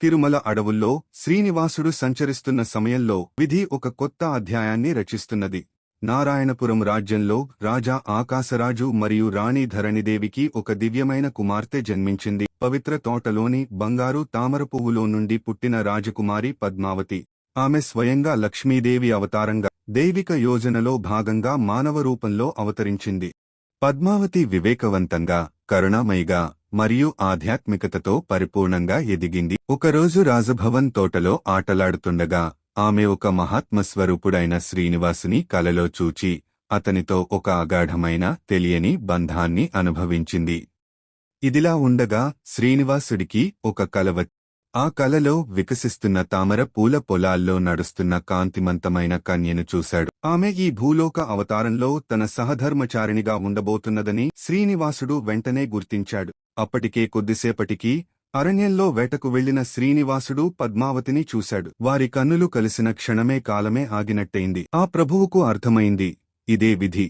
తిరుమల అడవుల్లో శ్రీనివాసుడు సంచరిస్తున్న సమయంలో విధి ఒక కొత్త అధ్యాయాన్ని రచిస్తున్నది. నారాయణపురం రాజ్యంలో రాజా ఆకాశరాజు మరియు రాణి ధరణిదేవికి ఒక దివ్యమైన కుమార్తె జన్మించింది. పవిత్ర తోటలోని బంగారు తామర పువ్వులో నుండి పుట్టిన రాజకుమారి పద్మావతి. ఆమె స్వయంగా లక్ష్మీదేవి అవతారంగా దైవిక యోజనలో భాగంగా మానవ రూపంలో అవతరించింది. పద్మావతి వివేకవంతంగా కరుణామయిగా మరియు ఆధ్యాత్మికతతో పరిపూర్ణంగా ఎదిగింది. ఒకరోజు రాజభవన్ తోటలో ఆటలాడుతుండగా ఆమె ఒక మహాత్మస్వరూపుడైన శ్రీనివాసుని కలలో చూచి అతనితో ఒక అగాఢమైన తెలియని బంధాన్ని అనుభవించింది. ఇదిలా ఉండగా శ్రీనివాసుడికి ఒక కలవ ఆ కలలో వికసిస్తున్న తామర పూల పొలాల్లో నడుస్తున్న కాంతిమంతమైన కన్యను చూశాడు. ఆమె ఈ భూలోక అవతారంలో తన సహధర్మచారిణిగా ఉండబోతున్నదని శ్రీనివాసుడు వెంటనే గుర్తించాడు. అప్పటికే కొద్దిసేపటికి అరణ్యంలో వేటకు వెళ్ళిన శ్రీనివాసుడు పద్మావతిని చూశాడు. వారి కన్నులు కలిసిన క్షణమే కాలమే ఆగినట్టయింది. ఆ ప్రభువుకు అర్థమైంది ఇదే విధి.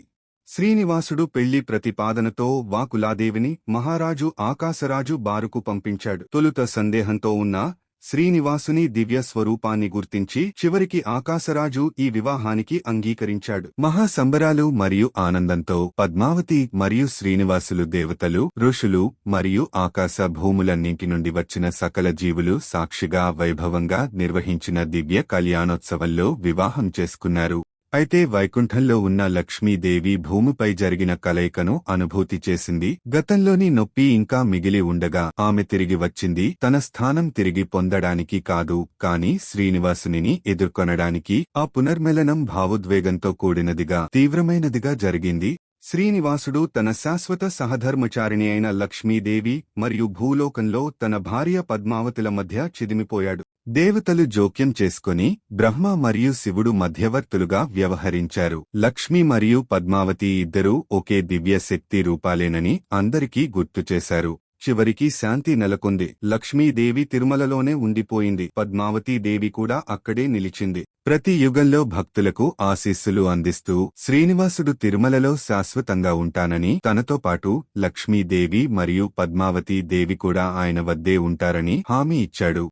శ్రీనివాసుడు పెళ్ళి ప్రతిపాదనతో వాకులాదేవిని మహారాజు ఆకాశరాజు బారుకు పంపించాడు. తొలుత సందేహంతో ఉన్న శ్రీనివాసుని దివ్య స్వరూపాన్ని గుర్తించి చివరికి ఆకాశరాజు ఈ వివాహానికి అంగీకరించాడు. మహాసంబరాలు మరియు ఆనందంతో పద్మావతి మరియు శ్రీనివాసులు దేవతలు ఋషులు మరియు ఆకాశ భూములన్నింటి నుండి వచ్చిన సకల జీవులు సాక్షిగా వైభవంగా నిర్వహించిన దివ్య కళ్యాణోత్సవంలో వివాహం చేసుకున్నారు. అయితే వైకుంఠంలో ఉన్న లక్ష్మీదేవి భూమిపై జరిగిన కలయికను అనుభూతి చేసింది. గతంలోని నొప్పి ఇంకా మిగిలి ఉండగా ఆమె తిరిగి వచ్చింది. తన స్థానం తిరిగి పొందడానికి కాదు కాని శ్రీనివాసునిని ఎదుర్కొనడానికి ఆ పునర్మిలనం భావోద్వేగంతో కూడినదిగా తీవ్రమైనదిగా జరిగింది. శ్రీనివాసుడు తన శాశ్వత సహధర్మచారిణి అయిన లక్ష్మీదేవి మరియు భూలోకంలో తన భార్య పద్మావతుల మధ్య చిదిమిపోయాడు. దేవతలు జోక్యం చేసుకుని బ్రహ్మ మరియు శివుడు మధ్యవర్తులుగా వ్యవహరించారు. లక్ష్మి మరియు పద్మావతి ఇద్దరూ ఒకే దివ్య శక్తి రూపాలేనని అందరికీ గుర్తుచేశారు చివరికి శాంతి నెలకొంది. లక్ష్మీదేవి తిరుమలలోనే ఉండిపోయింది. పద్మావతీ దేవి కూడా అక్కడే నిలిచింది. ప్రతి యుగంలో భక్తులకు ఆశీస్సులు అందిస్తూ శ్రీనివాసుడు తిరుమలలో శాశ్వతంగా ఉంటానని తనతో పాటు లక్ష్మీదేవి మరియు పద్మావతీ దేవి కూడా ఆయన వద్దే ఉంటారని హామీ ఇచ్చాడు.